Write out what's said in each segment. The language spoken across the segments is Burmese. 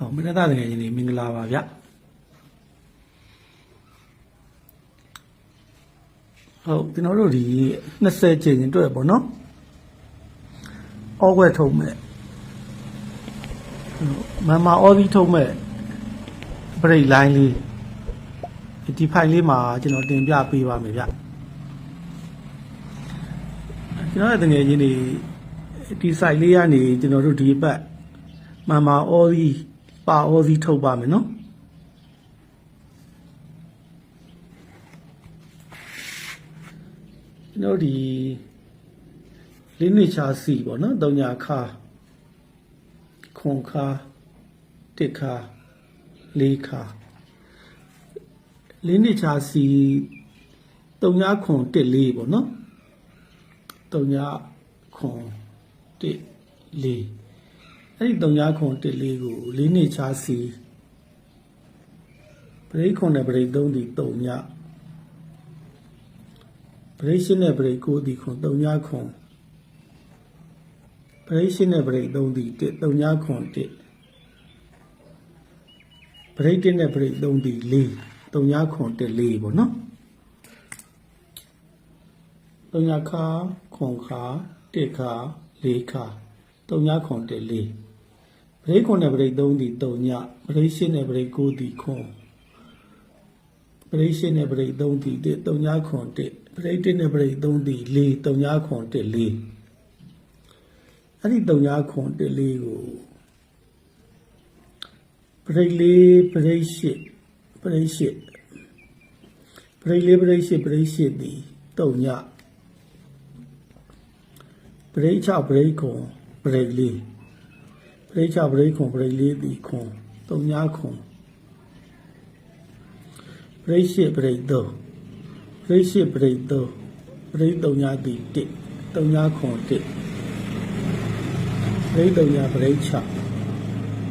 ဟောမနက်သားတကယ်ကြီးနေမင်္ဂလာပါဗျဟုတ်ကျွန်တော်တို့ဒီ20ကျင်းရင်တွေ့ပေါ့နော်အောက်ွက်ထုံးမဲ့မမအော်ဒီထုံးမဲ့ဘရိတ်လိုင်းလေးဒီဖိုင်လေးမှာကျွန်တော်တင်ပြပေးပါမယ်ဗျကျွန်တော်ရဲ့တကယ်ကြီးနေဒီ site လေးကနေကျွန်တော်တို့ဒီဘက်မမအော်ဒီ ပါအော်ဒီထုတ်ပါမယ်နော်ကျွန်တော်ဒီလေးနှစ်ချာစီပေါ့နော်တုံညာခါခွန်ခါတစ်ခါလေးခါလေးနှစ်ချာစီတုံညာခွန်တစ်လေးပေါ့နော်တုံညာခွန်တစ်လေး အဲ့ဒီ39ခွန်1လေးကို၄နှစ်ချာစီပရိခွန်နဲ့ပရိ3ဒီ3ညပရိရှင်းနဲ့ပရိ9ဒီခွန်3ညခွန်ပရိရှင်းနဲ့ပရိ3ဒီ1 3ညခွန်1ပရိ1နဲ့ပရိ3ဒီ4 3ညခွန်1 4ပေါ့နော်3ညခါခွန်ခါ1ခါ4ခါ3ညခွန်1 4 ဘရိတ်ခွန်နဲ့ဘရိတ်3သည်3ညဘရိတ်ရှင်းနဲ့ဘရိတ်9သည်ခွန်ပရိရှိနဲ့ပရိသုံးတီတ၃ညခွန်တပရိတနဲ့ပရိသုံးတီ၄၃ညခွန်တ၄အဲ့ဒီ၃ညခွန်တ၄ကိုပရိလေးပရိရှိပရိရှိပရိလေးပရိရှိပရိရှိတီ၃ညပရိချပရိခွန်ပရိလေး ပရိစ္ဆပရိခွန်ပရိလေးတိခွန်တုံညာခွန်ပရိရှိပရိသောပရိရှိပရိသောပရိတုံညာတိတိတုံညာခွန်တိပရိတုံညာပရိချ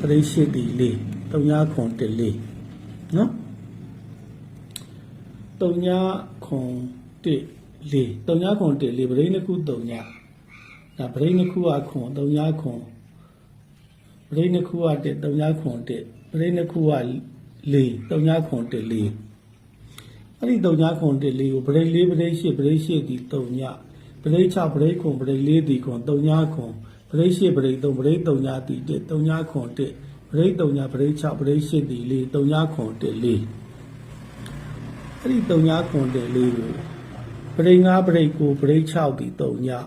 ပရိရှိတိလေးတုံညာခွန်တိလေးနော်တုံညာခွန်တိလေးတုံညာခွန်တိလေးပရိနှစ်ခုတုံညာဒါပရိနှစ်ခုကခွန်တုံညာခွန် ပရိနှစ်ခုကတက်တုံညာခွန်တက်ပရိနှစ်ခုကလေးတုံညာခွန်တက်လေးအဲ့ဒီတုံညာခွန်တက်လေးကိုပရိလေးပရိရှိပရိရှိဒီတုံညာပရိချပရိခွန်ပရိလေးဒီခွန်တုံညာခွန်ပရိရှိပရိသုံးပရိတုံညာဒီတက်တုံညာခွန်တက်ပရိတုံညာပရိချပရိရှိဒီလေးတုံညာခွန်တက်လေးအဲ့ဒီတုံညာခွန်တက်လေးကိုပရိငါပရိကိုပရိ6ဒီတုံညာ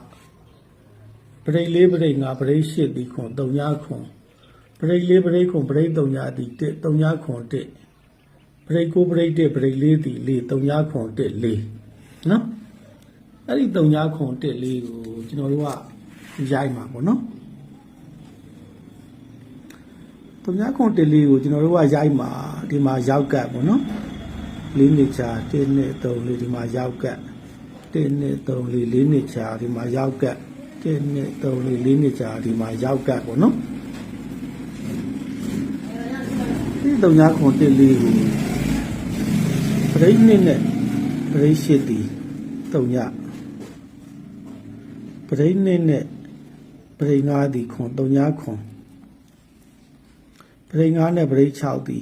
ပရိလေးပရိငါပရိရှိဒီခွန်တုံညာခွန် ပရိတ်လေးပရိတ်ခွန်ပရိတ်တုံညာတိတက်တုံညာခွန်တက်ပရိတ်ကိုပရိတ်တက်ပရိတ်လေးတိလေးတုံညာခွန်တက်လေးနော်အဲ့ဒီတုံညာခွန်တက်လေးကိုကျွန်တော်တို့ကရိုက်မှာပေါ့နော်တုံညာခွန်တက်လေးကိုကျွန်တော်တို့ကရိုက်မှာဒီမှာရောက်ကတ်ပေါ့နော်လေးနှစ်ချာ1နှစ်3လေးဒီမှာရောက်ကတ်1နှစ်3လေး4နှစ်ချာဒီမှာရောက်ကတ်1နှစ်3လေး4နှစ်ချာဒီမှာရောက်ကတ်ပေါ့နော် ဒီတုံညာခွန်တက်လေးကိုပရိနှစ်နဲ့ပရိရှိတီတုံညာပရိနှစ်နဲ့ပရိငါးတီခွန်တုံညာခွန်ပရိငါးနဲ့ပရိ6တီ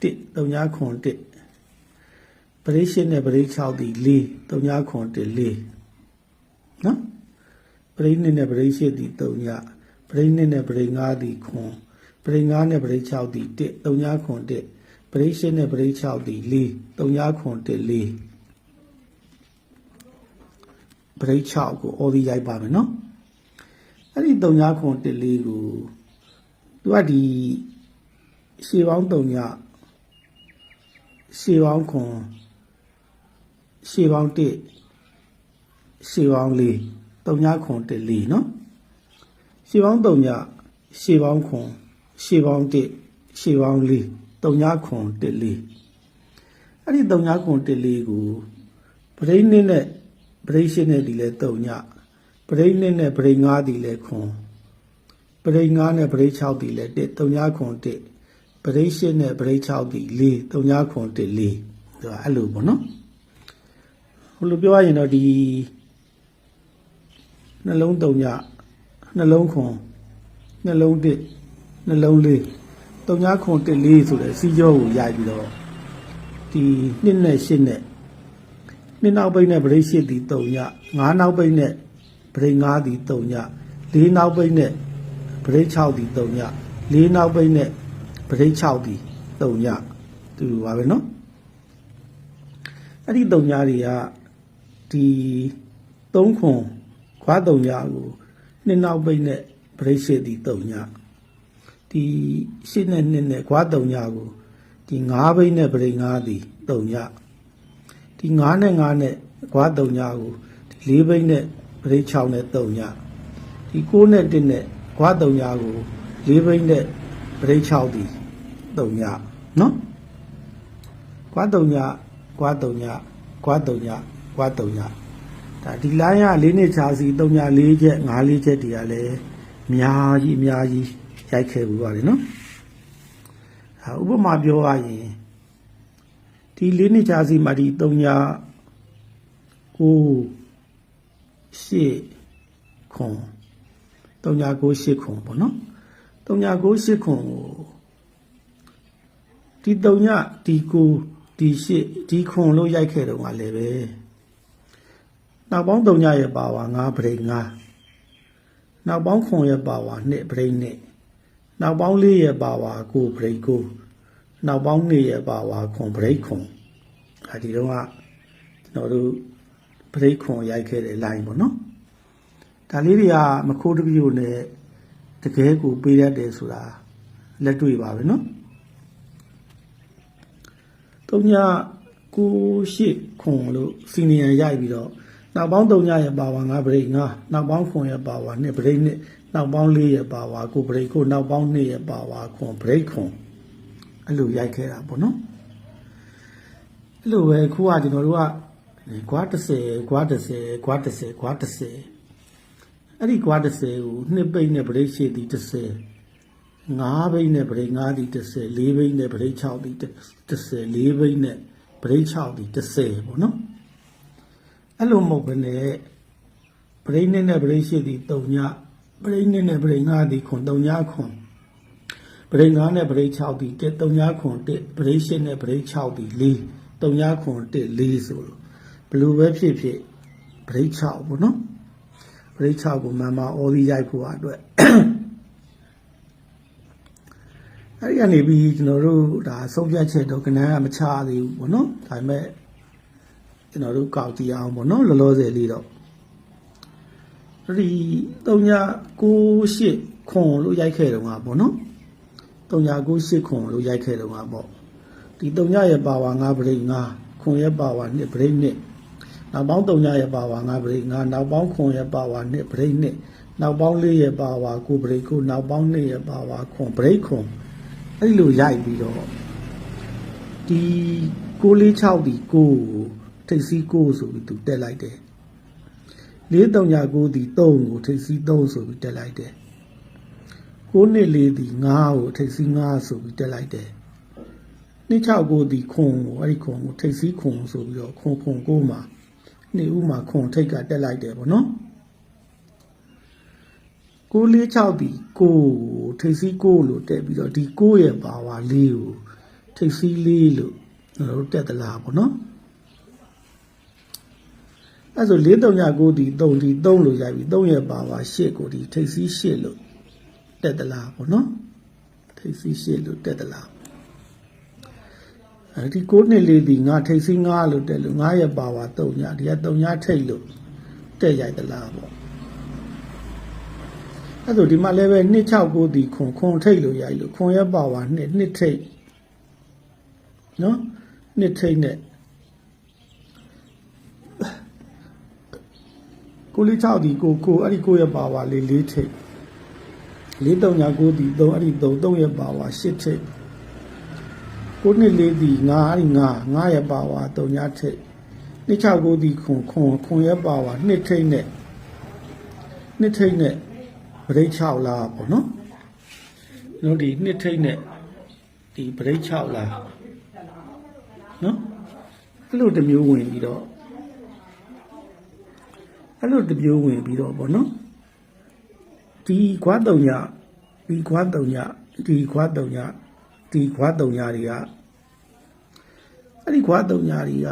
တစ်တုံညာခွန်တစ်ပရိရှိနဲ့ပရိ6တီလေးတုံညာခွန်တစ်လေးနော်ပရိနှစ်နဲ့ပရိရှိတီတုံညာပရိနှစ်နဲ့ပရိငါးတီခွန် ပရိငါးနဲ့ပရိ6တီ1 3ညာခွန်1ပရိ8နဲ့ပရိ6တီ4 3ညာခွန်1 4ပရိ6ကိုအော်ဒီရိုက်ပါမယ်နော်အဲ့ဒီ3ညာခွန်1 4ကိုသူကဒီရှေးပေါင်း3ညာရှေးပေါင်းခွန်ရှေးပေါင်း1ရှေးပေါင်း4 3ညာခွန်1 4နော်ရှေးပေါင်း3ညရှေးပေါင်းခွန် ရှေးပေါင်း1ရှေးပေါင်း4 3ညခွန်1 4အဲ့ဒီ3ညခွန်1 4ကိုပရိနှစ်နဲ့ပရိရှင်းနဲ့ဒီလဲ3ညပရိနှစ်နဲ့ပရိ9ဒီလဲခွန်ပရိ9နဲ့ပရိ6ဒီလဲ1 3ညခွန်1ပရိရှင်းနဲ့ပရိ6ဒီ4 3ညခွန်1 4ဒါအဲ့လိုပေါ့နော်ဟိုလိုပြောရရင်တော့ဒီနှလုံး3ညနှလုံးခွန်နှလုံးတစ် နှလုံးလေး 3ခွန်1 4ဆိုတဲ့စီကြောကိုရိုက်ပြီးတော့ဒီနှစ်နဲ့ရှစ်နဲ့နှစ်နောက်ပိတ်နဲ့ဗရိတ်ရှစ်ဒီ3ည9နောက်ပိတ်နဲ့ဗရိတ်9ဒီ3ည4နောက်ပိတ်နဲ့ဗရိတ်6ဒီ3ည4နောက်ပိတ်နဲ့ဗရိတ်6ဒီ3ညတူပါပဲเนาะအဲ့ဒီ3ညတွေကဒီ3ခွန်ခွာ3ညကိုနှစ်နောက်ပိတ်နဲ့ဗရိတ်ရှစ်ဒီ3ည ဒီရှစ်နဲ့နှစ်နဲ့ခွာတုံညကိုဒီ၅ဘိန်းနဲ့ပြိ၅သည်တုံညဒီ9နဲ့9နဲ့ခွာတုံညကိုဒီ၄ဘိန်းနဲ့ပြိ6နဲ့တုံညဒီ9နဲ့1နဲ့ခွာတုံညကို၄ဘိန်းနဲ့ပြိ6သည်တုံညနော်ခွာတုံညခွာတုံညခွာတုံညခွာတုံညဒါဒီလိုင်းက၄နှစ်ချာစီတုံည၄ချက်၅၄ချက်တည်းကလည်းအများကြီးအများကြီး ရိုက်ခဲ့ဘူးပါလေနော်အဲဥပမာပြောရရင်ဒီလေးနှစ်ကြာစီမှာဒီ3ညာကိုရှေ့ခွန်3ညာကိုရှေ့ခွန်ပေါ့နော်3ညာကိုရှေ့ခွန်ကိုဒီ3ညာဒီကိုဒီရှေ့ဒီခွန်လို့ရိုက်ခဲ့တော့ကလည်းပဲနောက်ပေါင်း3ညာရဲ့ပါဝါ9ပရိတ်9နောက်ပေါင်းခွန်ရဲ့ပါဝါ2ပရိတ်2 နောက်ပေါင်းလေးရဲ့ပါဝါကိုဘရိတ်ကိုနောက်ပေါင်းနေရဲ့ပါဝါခွန်ဘရိတ်ခွန်အဲဒီတော့ကကျွန်တော်တို့ဘရိတ်ခွန်ရိုက်ခဲ့တဲ့ line ပေါ့နော်ဒါလေးတွေကမခိုးတပြို့နဲ့တကယ်ကိုပေးရတယ်ဆိုတာလက်တွေ့ပါပဲနော်တုံညာကိုရှိခွန်လို့စီနီယံရိုက်ပြီးတော့နောက်ပေါင်းတုံညာရဲ့ပါဝါ9ဘရိတ်9နောက်ပေါင်းခွန်ရဲ့ပါဝါ2ဘရိတ်2 နောက်ပေါင်း4ရဲ့ပါဝါကိုဘရိတ်ကိုနောက်ပေါင်း2ရဲ့ပါဝါခွန်ဘရိတ်ခွန်အဲ့လိုရိုက်ခဲ့တာပေါ့နော်အဲ့လိုပဲခုကကျွန်တော်တို့ကကွာ30ကွာ30ကွာ30ကွာ30အဲ့ဒီကွာ30ကိုနှစ်ပိတ်နဲ့ဗရိတ်ရှိသည်30ငါးဘိန်းနဲ့ဗရိတ်5သည်30လေးဘိန်းနဲ့ဗရိတ်6သည်30လေးဘိန်းနဲ့ဗရိတ်6သည်30ပေါ့နော်အဲ့လိုမဟုတ်ဘဲနဲ့ဗရိတ်နဲ့နဲ့ဗရိတ်ရှိသည်3ည ပရိတ်နဲ့နဲ့ပရိတ်5ဒီခွန်3ညခွန်ပရိတ်5နဲ့ပရိတ်6ဒီ1 3ညခွန်1ပရိတ်8နဲ့ပရိတ်6ဒီ4 3ညခွန်1 4ဆိုလို့ဘယ်လိုပဲဖြစ်ဖြစ်ပရိတ်6ပေါ့နော်ပရိတ်6ကိုမမအော်ဒီရိုက်ဖို့အတွက်အဲ့ဒီကနေပြီးကျွန်တော်တို့ဒါဆုံးဖြတ်ချက်တော့ကနန်းကမချသေးဘူးပေါ့နော်ဒါပေမဲ့ကျွန်တော်တို့ကောက်ကြည့်အောင်ပေါ့နော်လောလောဆယ်လေးတော့ ဒီ3998ခွန်လို့ရိုက်ခဲ့တော့ကပေါ့နော်3998ခွန်လို့ရိုက်ခဲ့တော့ကပေါ့ဒီ3ညရဲ့ပါဝါ9ပရိတ်9ခွန်ရဲ့ပါဝါ2ပရိတ်2နောက်ပေါင်း3ညရဲ့ပါဝါ9ပရိတ်9နောက်ပေါင်းခွန်ရဲ့ပါဝါ2ပရိတ်2နောက်ပေါင်း4ရဲ့ပါဝါ9ပရိတ်9နောက်ပေါင်း2ရဲ့ပါဝါခွန်ပရိတ်ခွန်အဲ့လိုရိုက်ပြီးတော့ဒီ646ဒီ9ကိုထိပ်စီး9ဆိုပြီးသူတက်လိုက်တယ် လေးတုံညာကိုဒီ3ကိုထိပ်စီး3ဆိုပြီးတက်လိုက်တယ်။ကိုနှစ်လေးဒီ9ကိုထိပ်စီး9ဆိုပြီးတက်လိုက်တယ်။နှစ်6ကိုဒီခွန်ကိုအဲ့ဒီခွန်ကိုထိပ်စီးခွန်ဆိုပြီးတော့ခွန်ခွန်ကိုမှာနှစ်ဦးမှာခွန်ထိတ်ကတက်လိုက်တယ်ပေါ့နော်။ကိုလေး6ဒီ9ကိုထိပ်စီး9လို့တက်ပြီးတော့ဒီ9ရဲ့ပါဝါ4ကိုထိပ်စီး4လို့ကျွန်တော်တို့တက်သလားပေါ့နော်။ အဲဆို4 3ည9ဒီ3ဒီ3လို့ရိုက်ပြီး3ရဲ့ပါဝါ8ကိုဒီထိပ်စီး8လို့တက်သလားပေါ့နော်ထိပ်စီး8လို့တက်သလားအဲဒီ9နှစ်လေးဒီငါထိပ်စီး9လို့တက်လို့9ရဲ့ပါဝါ3ညဒီက3ညထိပ်လို့တက်ရိုက်သလားပေါ့အဲဆိုဒီမှာလည်းပဲ269ဒီခွန်ခွန်ထိပ်လို့ရိုက်လို့ခွန်ရဲ့ပါဝါ2နှစ်ထိပ်နော်နှစ်ထိပ်နဲ့ ကိုလေး6ဒီကိုကိုအဲ့ဒီကိုရဲ့ပါဝါလေး၄ထိပ်၄3ညာ9ဒီ3အဲ့ဒီ3 3ရဲ့ပါဝါ8ထိပ်ကိုနှစ်လေးဒီ9အဲ့ဒီ9 9ရဲ့ပါဝါ3ညာထိပ်နှစ်6 9ဒီခွန်ခွန်ခွန်ရဲ့ပါဝါ2ထိပ်နဲ့2ထိပ်နဲ့ဗရိတ်6လားပေါ့နော်တို့ဒီ2ထိပ်နဲ့ဒီဗရိတ်6လားနော်အဲ့လိုတစ်မျိုးဝင်ပြီးတော့ အဲ့လိုတစ်မျိုးဝင်ပြီးတော့ဗောနော်ဒီခွားတုံညဒီခွားတုံညဒီခွားတုံညဒီခွာတုံညာတွေကအဲ့ဒီခွာတုံညာတွေက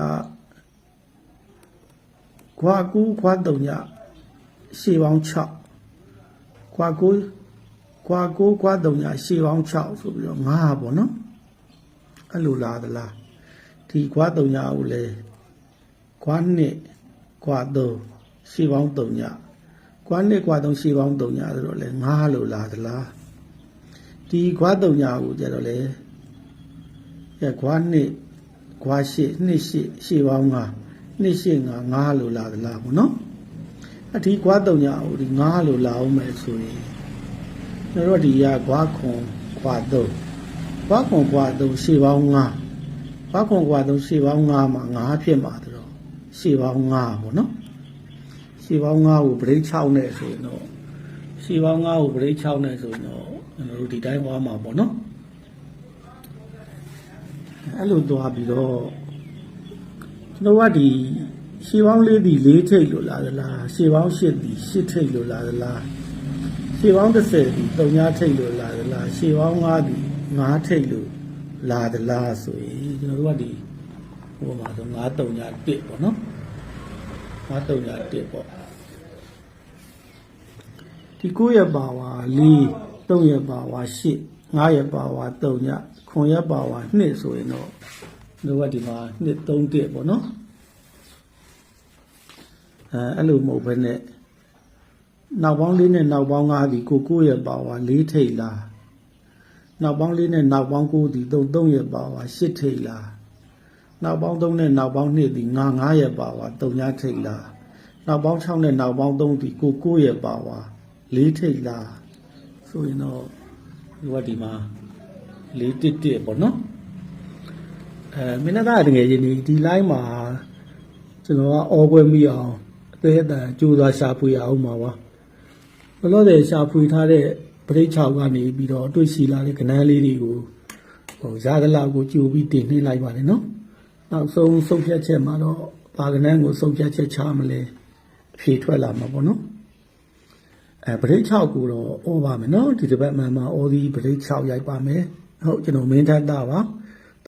ခွာကူခွာတုံညာရှေပေါင်း6ခွာကူခွာကူခွာတုံညာရှေပေါင်း6ဆိုပြီးတော့9ပေါ့နော်အဲ့လိုလာသလားဒီခွာတုံညာကိုလေခွာနှစ်ခွာသုံး ရှေပေါင်းတုံညာခွာနှစ်ခွာသုံးရှေပေါင်းတုံညာဆိုတော့လေ9လို့လာသလားဒီခွားတုံညာကိုကြတော့လေအဲခွားနှစ်ခွားရှစ်နှစ်ရှစ်ရှစ်ပေါင်းငါနှစ်ရှစ်ငါငါလို့လာသလားဘောနော်အဒီခွားတုံညာကိုဒီငါလို့လာအောင်မယ်ဆိုရင်တို့တော့ဒီရခွားခွန်ခွားတုံခွားခွန်ခွားတုံရှစ်ပေါင်းငါခွားခွန်ခွားတုံရှစ်ပေါင်းငါမှာငါဖြစ်မှာတော့ရှစ်ပေါင်းငါဘောနော် ရှစ်ပေါင်းငါကိုပရိတ်6နဲ့ဆိုရင်တော့ရှီပေါင်း9ကိုပရိတ်6နဲ့ဆိုရင်တော့ကျွန်တော်တို့ဒီတိုင်းသွားမှာပေါ့နော်အဲ့လိုသွားပြီးတော့ကျွန်တော်ကဒီရှီပေါင်းလေးဒီ4ထိပ်လို့လာသလားရှီပေါင်း8ဒီ8ထိပ်လို့လာသလားရှီပေါင်း30ဒီ3ထိပ်လို့လာသလားရှီပေါင်း5ဒီ5ထိပ်လို့လာသလားဆိုရင်ကျွန်တော်တို့ကဒီဟိုမှာဆို9 3ည1ပေါ့နော် 9 3ည1ပေါ့ဒီ9ရက်ပါဝါ4 3ရက်ပါဝါ8 5ရက်ပါဝါ3ည9ရက်ပါဝါ2ဆိုရင်တော့တို့ကဒီမှာ2 3တက်ပေါ့နော်အဲအဲ့လိုမဟုတ်ဘဲနဲ့နောက်ပေါင်းလေးနဲ့နောက်ပေါင်း5ဒီကို9ရက်ပါဝါ4ထိတ်လားနောက်ပေါင်းလေးနဲ့နောက်ပေါင်း9ဒီ3 3ရက်ပါဝါ8ထိတ်လား နောက်ပေါင်း3နဲ့နောက်ပေါင်း2ဒီ9 5ရက်ပါဝါ3ညထိတ်လားနောက်ပေါင်း6နဲ့နောက်ပေါင်း3ဒီကို9ရက်ပါဝါလေးထိတ်လားဆိုရင်တော့ဒီကဒီမှာလေးတစ်တစ်ပေါ့နော်အဲမင်းသားတကယ်ချင်းဒီဒီ line မှာကျွန်တော်ကအော်ခွဲမိအောင်အသေးအတန်ကြိုးစားရှာဖွေအောင်ပါပါဘလို့တဲ့ရှာဖွေထားတဲ့ပရိတ်ချောက်ကနေပြီးတော့တွေ့ရှိလာတဲ့ကဏ္ဍလေးတွေကိုဟိုဇာကလာကိုကြိုပြီးတင်နှိမ့်လိုက်ပါတယ်နော် နောက်ဆုံးဆုံးဖြတ်ချက်မှာတော့ဘာကဏ္ဍကိုဆုံးဖြတ်ချက်ချမလဲအဖြေထွက်လာမှာပေါ့နော်အဲပရိတ်6ကိုတော့ဩပါမယ်နော်ဒီတစ်ပတ်မှန်မှာဩဒီပရိတ်6ရိုက်ပါမယ်ဟုတ်ကျွန်တော်မင်းထက်တာပါ